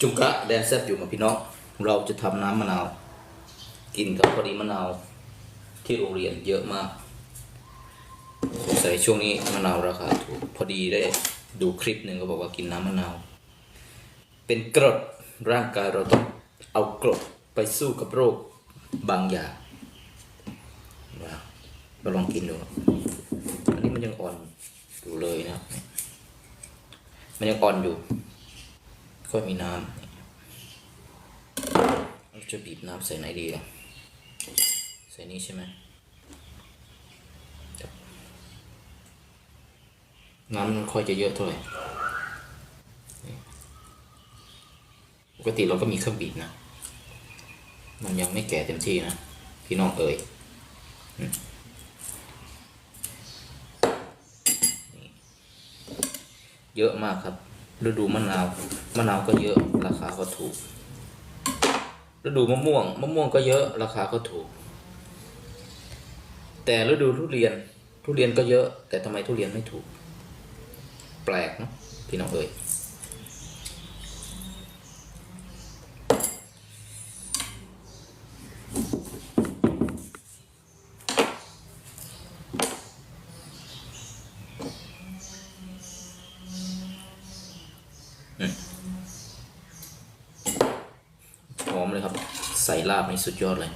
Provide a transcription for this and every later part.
จุงกะแดนแซบอยู่มาพี่น้อง เราจะทำน้ำมะนาว กินกับพอดีมะนาว ที่โรงเรียนเยอะมากสงสัยช่วงนี้มะนาวราคาถูกพอดีได้ดูคลิปหนึ่งก็บอกว่ากินน้ำมะนาว เป็นกรดร่างกายเราต้องเอากรดไปสู้กับโรคบางอย่างเราลองกินดูอันนี้มันยังอ่อนอยู่เลยนะ มันยังอ่อนอยู่ ก็มีน้ำเราจะบีบน้ำใส่ไหนดีอะใส่นี้ใช่ไหมน้ำมันค่อยจะเยอะเท่าไหร่ปกติเราก็มีเครื่องบีบนะ มันยังไม่แก่เต็มที่นะ พี่น้องเอ๋ยเยอะมากครับ ฤดูมะนาวมะนาวก็เยอะราคาก็ถูก ฤดูมะม่วงมะม่วงก็เยอะราคาก็ถูก แต่ฤดูทุเรียนทุเรียนก็เยอะ แต่ทำไมทุเรียนไม่ถูก แปลกเนาะพี่น้องเอ๋ย หอมเลยครับ ใส่ลาบนี่สุดยอดเลย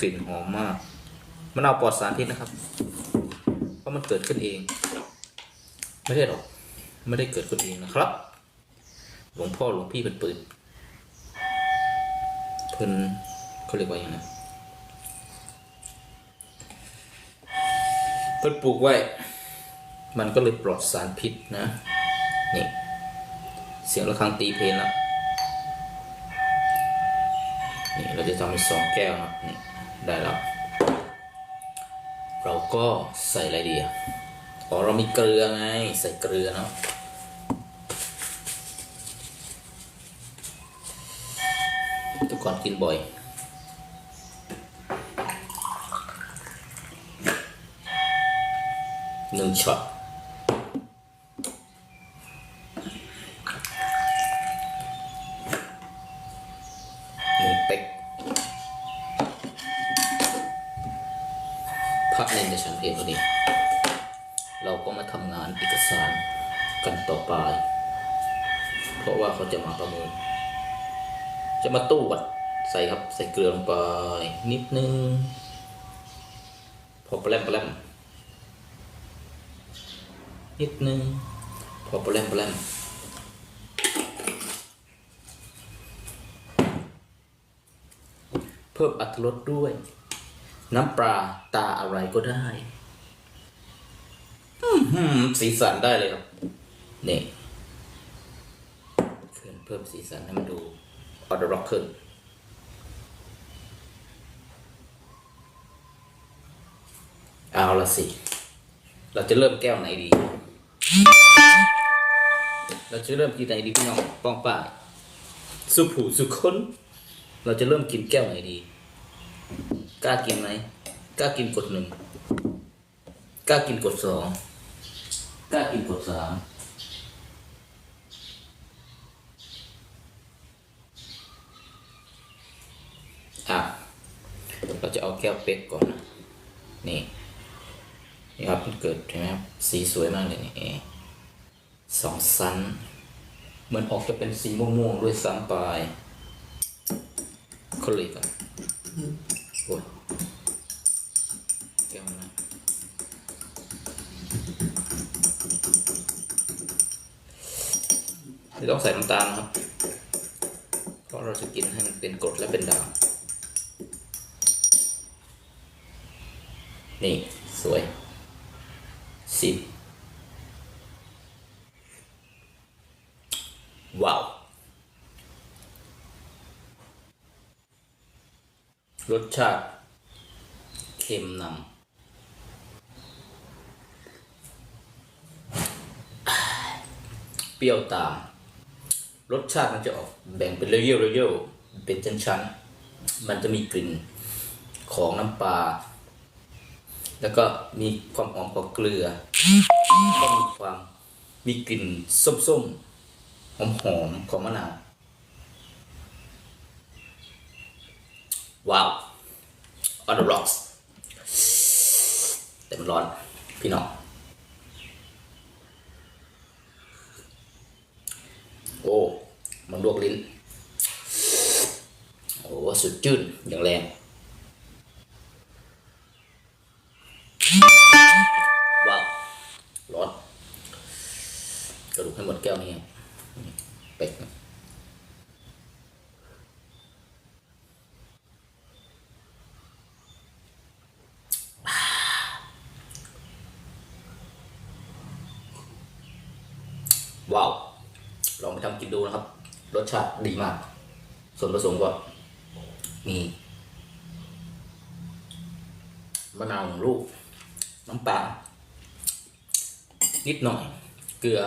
กลิ่นหอมมากมะนาวปลอดสารพิษนะครับ เพราะมันเกิดขึ้นเอง ไม่ได้หรอกไม่ได้เกิดขึ้นเองนะครับ หลวงพ่อหลวงพี่เป็นปืนเพิ่นเขาเรียกว่าอย่างไรเพิ่นปลูกไว้ มันก็เลยปลอดสารพิษนะ นี่ เสียงระฆังตีเพลงแล้ว นี่เราจะทำเป็นสองแก้วครับนี่ได้แล้ว เราก็ใส่อะไรดีอะอ๋อเรามีเกลือไงใส่เกลือเนาะทุกคนกินบ่อยหนึ่งช็อต พักเล่นในชั้นเพลงตัวนี้ เราก็มาทำงานเอกสารกันต่อไป เพราะว่าเขาจะมาประเมิน จะมาตรวจใส่ครับใส่เกลือลงไปนิดนึง พอแปลมแปลมนิดนึง พอแปลมแปลมเพิ่มอัตรสด้วย น้ำปลาตาอะไรก็ได้สีสันได้เลยครับ นี่เพิ่มเพิ่มสีสันให้มันดูออเดอร์ร็อกขึ้นเอาละสิ เราจะเริ่มแก้วไหนดี เราจะเริ่มกินไหนดีพี่น้องป้องป้ายสุผูสุคน เราจะเริ่มกินแก้วไหนดี กล้ากินไหมกล้ากินกดหนึ่งกล้ากินกดสองกล้ากินกดสามอะเราจะเอาแก้วเป๊กก่อนนะนี่นี่ครับมันเกิดเห็นไหมครับสีสวยมากเลยนี่สองสันเหมือนออกจะเป็นสีม่วงๆด้วยซ้ำไปเขาเลยกันโอ้ยแก้วนะไม่ต้องใส่น้ำตาลนะครับ เพราะเราจะกินให้มันเป็นกรดและเป็นด่าง นี่ สวยสิบว้าว รสชาติเค็มนำเปรี้ยวตาม รสชาติมันจะออกแบ่งเป็นเลเยอร์เลเยอร์เป็นชั้นๆมันจะมีกลิ่นของน้ำปลา แล้วก็มีความหอมของเกลือ ก็มีความมีกลิ่นส้มๆ หอมๆ ของมะนาว ว้าวออร์ล็อกส์แต่มันร้อน พี่น้อง โอ้ มันลวกลิ้น โอ้สุดจืดอย่างแรง ว้าว ร้อน กระดูกให้หมดแก้วนี่เป็ดนะ ว้าว ลองไปทำกินดูนะครับ รสชาติดีมาก ส่วนผสมก็มีมะนาวหนึ่งลูก น้ำปลานิดหน่อย เกลือ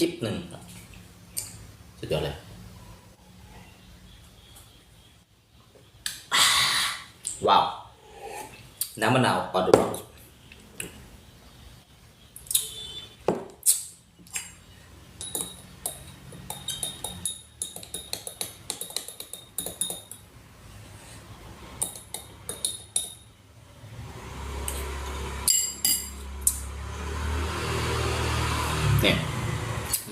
จิ๊บหนึ่งสุดยอดเลยว้าว น้ำมะนาวออดร็อกเนี่ย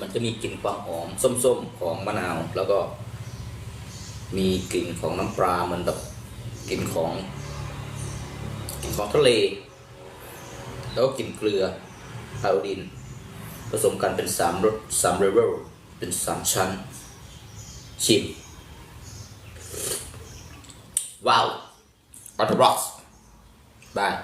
มันจะมีกลิ่นความหอมส้มๆของมะนาว แล้วก็มีกลิ่นของน้ำปลาเหมือนแบบกลิ่นของกลิ่นของทะเล แล้วก็กลิ่นเกลือไอโอดีนผสมกันเป็นสามรสสามเลเวลเป็นสามชั้น ชิม ว้าวออร์ทบ็อกซ์บาย